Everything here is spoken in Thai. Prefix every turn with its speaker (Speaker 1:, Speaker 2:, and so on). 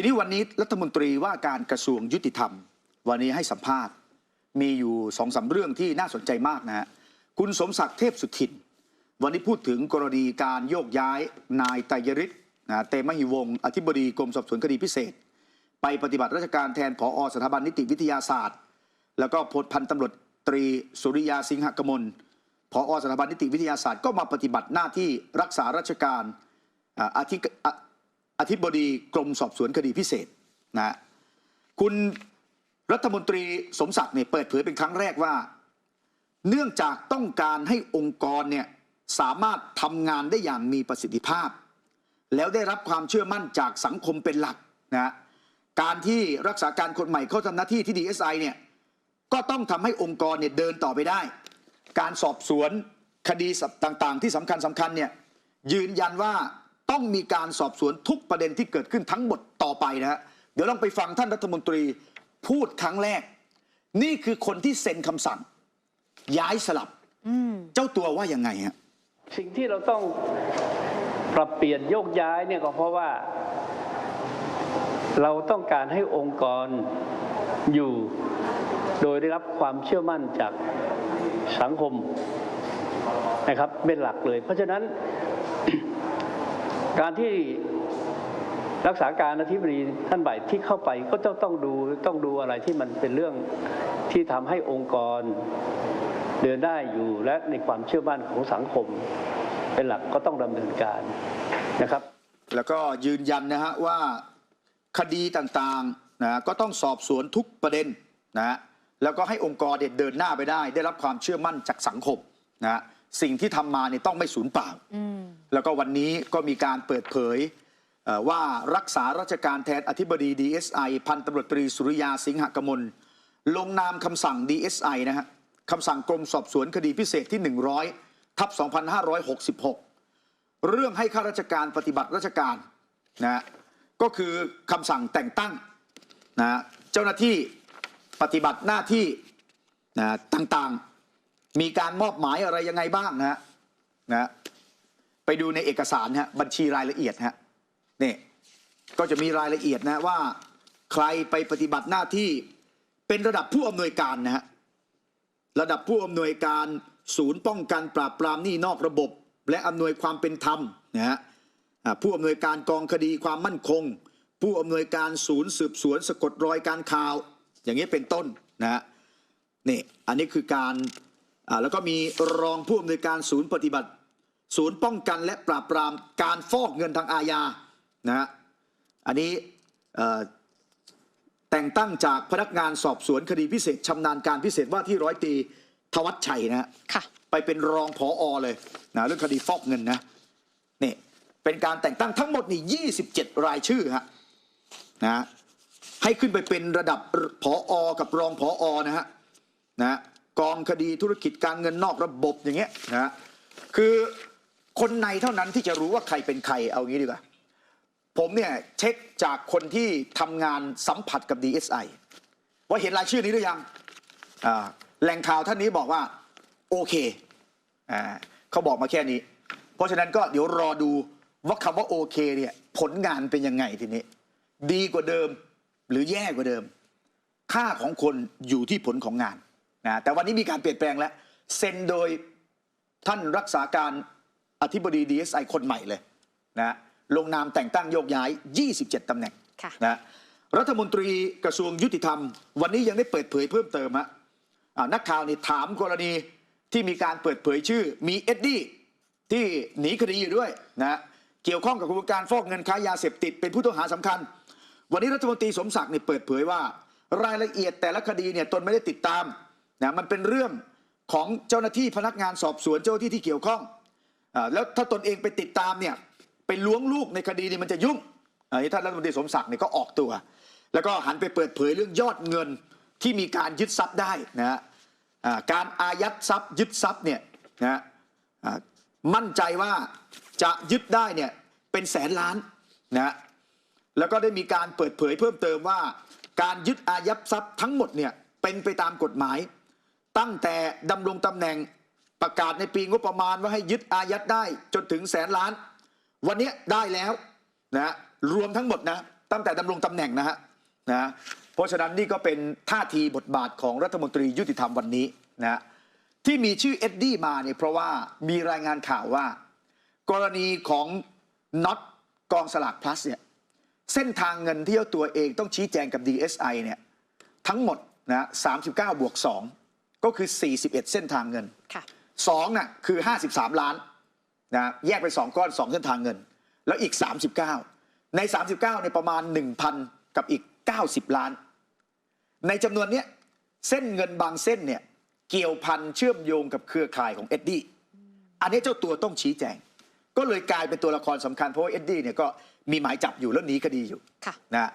Speaker 1: ทีนี้วันนี้รัฐมนตรีว่าการกระทรวงยุติธรรม วันนี้ให้สัมภาษณ์ มีอยู่สองสาเรื่องที่น่าสนใจมากนะฮะคุณสมศักดิ์เทพสุทิน วันนี้พูดถึงกรณีการโยกย้ายนายไตรยฤทธิ์นะเตมหิวงศ์อธิบดีกรมสอบสวนคดีพิเศษ ไปปฏิบัติราชการแทนผอสถาบันนิติวิทยาศาสตร์ แล้วก็พลพันตำรวจตรีสุริยาสิงหกมลผอสถาบันนิติวิทยาศาสตร์ก็มาปฏิบัติหน้าที่รักษาราชการออธิ อธิบดีกรมสอบสวนคดีพิเศษนะคุณรัฐมนตรีสมศักดิ์เนี่ยเปิดเผยเป็นครั้งแรกว่า เนื่องจากต้องการให้องค์กรเนี่ยสามารถทำงานได้อย่างมีประสิทธิภาพ แล้วได้รับความเชื่อมั่นจากสังคมเป็นหลักนะการที่รักษาการคนใหม่เข้าทำหน้าที่ที่ DSI เนี่ยก็ต้องทำให้องค์กรเนี่ยเดินต่อไปได้ การสอบสวนคดีต่างๆ ที่สำคัญสำคัญเนี่ยยืนยันว่า ต้องมีการสอบสวนทุกประเด็นที่เกิดขึ้นทั้งหมดต่อไปนะฮะเดี๋ยวลองไปฟังท่านรัฐมนตรีพูดครั้งแรก นี่คือคนที่เซ็นคำสั่ง ย้ายสลับเจ้าตัวว่ายังไงฮะ
Speaker 2: สิ่งที่เราต้องปรับเปลี่ยนโยกย้ายเนี่ยก็เพราะว่า เราต้องการให้องค์กรอยู่โดยได้รับความเชื่อมั่นจากสังคมนะครับเป็นหลักเลย เพราะฉะนั้น การที่รักษาการอธิบดีท่านใหม่ที่เข้าไปก็ต้องต้องดูต้องดูอะไรที่มันเป็นเรื่องที่ทำให้องค์กรเดินได้อยู่และในความเชื่อมั่นของสังคม เป็นหลักก็ต้องดำเนินการนะครับ
Speaker 1: แล้วก็ยืนยันนะฮะว่าคดีต่างๆนะก็ต้องสอบสวนทุกประเด็นนะฮะแล้วก็ให้องค์กรเนี่ยเดินหน้าไปได้ ได้รับความเชื่อมั่นจากสังคมนะฮะ สิ่งที่ทำมาเนี่ยต้องไม่สูญเปล่า แล้วก็วันนี้ก็มีการเปิดเผยเอ่อว่ารักษาราชการแทนอธิบดี DSI พันตำรวจตรีสุริยาสิงหกมล ลงนามคำสั่ง DSI นะฮะคำสั่งกรมสอบสวนคดีพิเศษที่ 100ทับ2566 เรื่องให้ข้าราชการปฏิบัติราชการนะฮะก็คือคำสั่งแต่งตั้งนะฮะเจ้าหน้าที่ปฏิบัติหน้าที่นะฮะต่างๆ มีการมอบหมายอะไรยังไงบ้างนะฮะนะฮะไปดูในเอกสารฮะบัญชีรายละเอียดฮะนี่ก็จะมีรายละเอียดนะว่าใครไปปฏิบัติหน้าที่เป็นระดับผู้อำนวยการนะฮะระดับผู้อำนวยการศูนย์ป้องกันปราบปรามหนี้นอกระบบ และอำนวยความเป็นธรรมนะฮะผู้อำนวยการกองคดีความมั่นคง ผู้อำนวยการศูนย์สืบสวนสะกดรอยการข่าว อย่างนี้เป็นต้นนะฮะนี่อันนี้คือการ แล้วก็มีรองผู้อำนวยการศูนย์ปฏิบัติ ศูนย์ป้องกันและปราบปรามการฟอกเงินทางอาญานะฮะอันนี้เอ่อแต่งตั้งจากพนักงานสอบสวนคดีพิเศษชำนาญการพิเศษว่าที่ร้อยตรีทวัชชัยนะฮะ
Speaker 3: ค่ะ
Speaker 1: ไปเป็นรองผออเลยนะเรื่องคดีฟอกเงินนะนี่เป็นการแต่งตั้งทั้งหมดนี่27 รายชื่อฮะนะให้ขึ้นไปเป็นระดับผออกับรองผออนะฮะนะ กองคดีธุรกิจการเงินนอกระบบอย่างเงี้ยนะฮะคือคนในเท่านั้นที่จะรู้ว่าใครเป็นใครเอางี้ดีกว่า ผมเนี่ยเช็คจากคนที่ทำงานสัมผัสกับ DSI ว่าเห็นรายชื่อนี้หรือยังแหล่งข่าวท่านนี้บอกว่าโอเคอเขาบอกมาแค่นี้ เพราะฉะนั้นก็เดี๋ยวรอดูว่าคำว่าโอเคเนี่ยผลงานเป็นยังไงทีนี้ ดีกว่าเดิมหรือแย่กว่าเดิม ค่าของคนอยู่ที่ผลของงาน นะแต่วันนี้มีการเปลี่ยนแปลงแล้วเซ็นโดยท่านรักษาการอธิบดี DSI คนใหม่เลยนะลงนามแต่งตั้งโยกย้าย 27 ตำแหน่ง
Speaker 3: ค่ะ
Speaker 1: นะรัฐมนตรีกระทรวงยุติธรรม วันนี้ยังได้เปิดเผยเพิ่มเติมฮะอ่านักข่าวนี่ถามกรณีที่มีการเปิดเผยชื่อมีเอ็ดดี้ที่หนีคดีอยู่ด้วยนะเกี่ยวข้องกับกระบวนการฟอกเงินค้ายาเสพติดเป็นผู้ต้องหาสำคัญ วันนี้รัฐมนตรีสมศักดิ์เนี่ยเปิดเผยว่า รายละเอียดแต่ละคดีเนี่ยตนไม่ได้ติดตาม นะมันเป็นเรื่องของเจ้าหน้าที่พนักงานสอบสวนเจ้าหน้าที่ที่เกี่ยวข้องอแล้วถ้าตนเองไปติดตามเนี่ยไปล้วงลูกในคดีนี่มันจะยุ่งอันนี้ท่านรัฐมนตรีสมศักดิ์เนี่ยก็ออกตัว แล้วก็หันไปเปิดเผยเรื่องยอดเงินที่มีการยึดทรัพย์ได้นะฮะการอายัดทรัพย์ยึดทรัพย์เนี่ยนะฮะมั่นใจว่าจะยึดได้เนี่ยเป็นแสนล้านนะฮะแล้วก็ได้มีการเปิดเผยเพิ่มเติมว่า การยึดอายัดทรัพย์ทั้งหมดเนี่ยเป็นไปตามกฎหมาย ตั้งแต่ดำรงตำแหน่งประกาศในปีงบประมาณว่าให้ยึดอายัดได้จนถึงแสนล้าน วันนี้ได้แล้วนะรวมทั้งหมดนะตั้งแต่ดำรงตำแหน่งนะฮะนะเพราะฉะนั้นนี่ก็เป็นท่าทีบทบาทของรัฐมนตรียุติธรรมวันนี้นะที่มีชื่อเอ็ดดี้มาเนี่ยเพราะว่ามีรายงานข่าวว่า กรณีของน็อตกองสลากพลัสเนี่ยเส้นทางเงินที่เจ้าตัวเองต้องชี้แจงกับ DSI เนี่ยทั้งหมดนะ39บวก2 ก็คือ 41 เส้นทางเงิน
Speaker 3: ค่ะ
Speaker 1: 2น่ะคือ 53 ล้านนะแยกไป2ก้อน 2 เส้นทางเงิน แล้วอีก 39 ใน 39เนี่ยประมาณ 1,000 กับอีก 90 ล้าน ในจำนวนเนี้ยเส้นเงินบางเส้นเนี่ยเกี่ยวพันเชื่อมโยงกับเครือข่ายของเอ็ดดี้อันนี้เจ้าตัวต้องชี้แจง ก็เลยกลายเป็นตัวละครสำคัญเพราะว่าเอ็ดดี้เนี่ยก็มีหมายจับอยู่แล้วหนีคดีอยู่
Speaker 3: ค่ะ
Speaker 1: นะ